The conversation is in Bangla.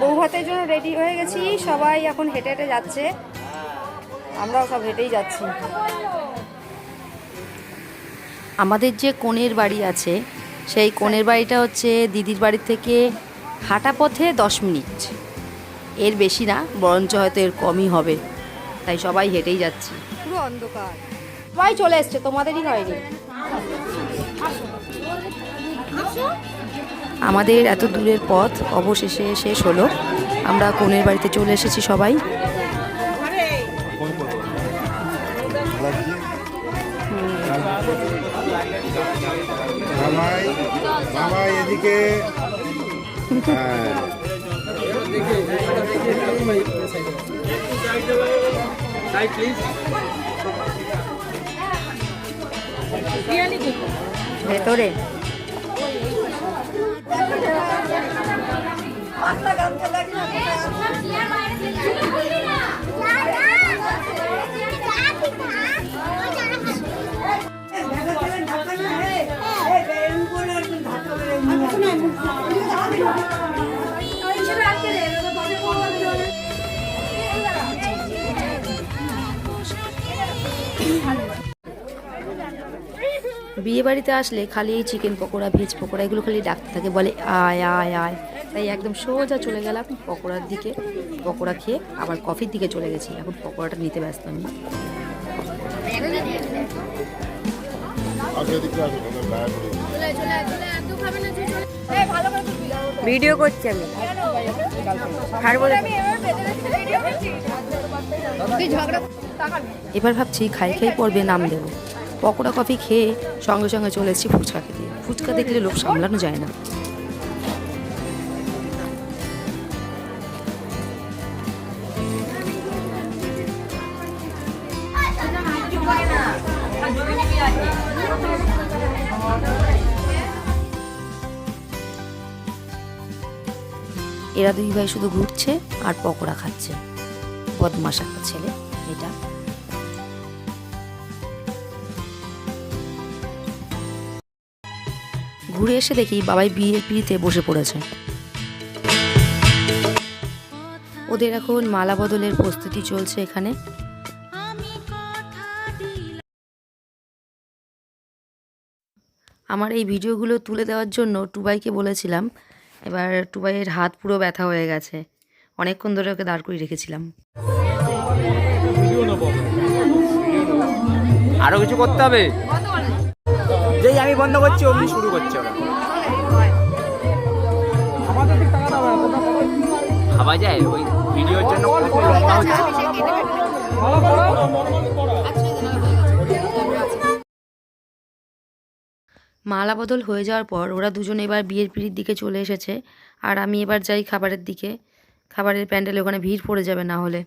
বউ ভাতের জন্য রেডি হয়ে গেছি। সবাই এখন হেঁটে হেঁটে যাচ্ছে। আমরাও সব হেঁটেই যাচ্ছি। আমাদের যে কোণের বাড়ি আছে সেই কোণের বাড়িটা হচ্ছে দিদির বাড়ি থেকে হাঁটা পথে দশ মিনিট। এর বেশি না বরঞ্চ হয়তো এর কমই হবে। তাই সবাই হেঁটেই যাচ্ছি। পুরো অন্ধকার। সবাই চলে এসছে তোমাদেরই হয়নি। আমাদের এত দূরের পথ অবশেষে শেষ হলো। আমরা কোণের বাড়িতে চলে এসেছি সবাই। বাবাই বাবাই এদিকে হ্যাঁ সাইড প্লিজ ভেতরে বিয়ে বাড়িতে আসলে খালি এই চিকেন পকোড়া ভেজ পকোড়া এগুলো খালি ডাকতে থাকে বলে আয় আয় আয়। তাই একদম সোজা চলে গেলাম পকোড়ার দিকে। পকোড়া খেয়ে আবার কফির দিকে চলে গেছি। এখন পকোড়াটা নিতে ব্যস্ত আমি। পড়ে গেছে। ভিডিও করছি আমি। এবার ভাবছি খাই খাই পড়বে নাম দেব। পকোড়া কফি খেয়ে সঙ্গে সঙ্গে চলে এসেছি ফুচকা খেতে। ফুচকা দেখলে লোক সামলানো যায় না। এরা দুই ভাই শুধু ঘুরছে আর পকোড়া খাচ্ছে। বদমাস একটা ছেলে, এটা। ঘুরে এসে দেখি বাবাই বিয়ের পিড়িতে বসে পড়েছে। ওদের এখন মালা বদলের প্রস্তুতি চলছে এখানে। আমার এই ভিডিওগুলো তুলে দেওয়ার জন্য টুবাইকে বলেছিলাম এবার টুবাইয়ের হাত পুরো ব্যথা হয়ে গেছে। অনেকক্ষণ ধরে ওকে দাঁড় করিয়ে রেখেছিলাম। আরও কিছু করতে হবে? যেই আমি বন্ধ করছি অমনি শুরু করছে ওরা। ভাবা যায় ওই ভিডিওর জন্য লম্বা হচ্ছে মালা বদল হয়ে যাওয়ার পর ওরা দুজন এবার বিয়ের পিড়ির দিকে চলে এসেছে। আর আমি এবার যাই খাবারের দিকে। খাবারের প্যান্ডেলে ওখানে ভিড় পড়ে যাবে না হলে।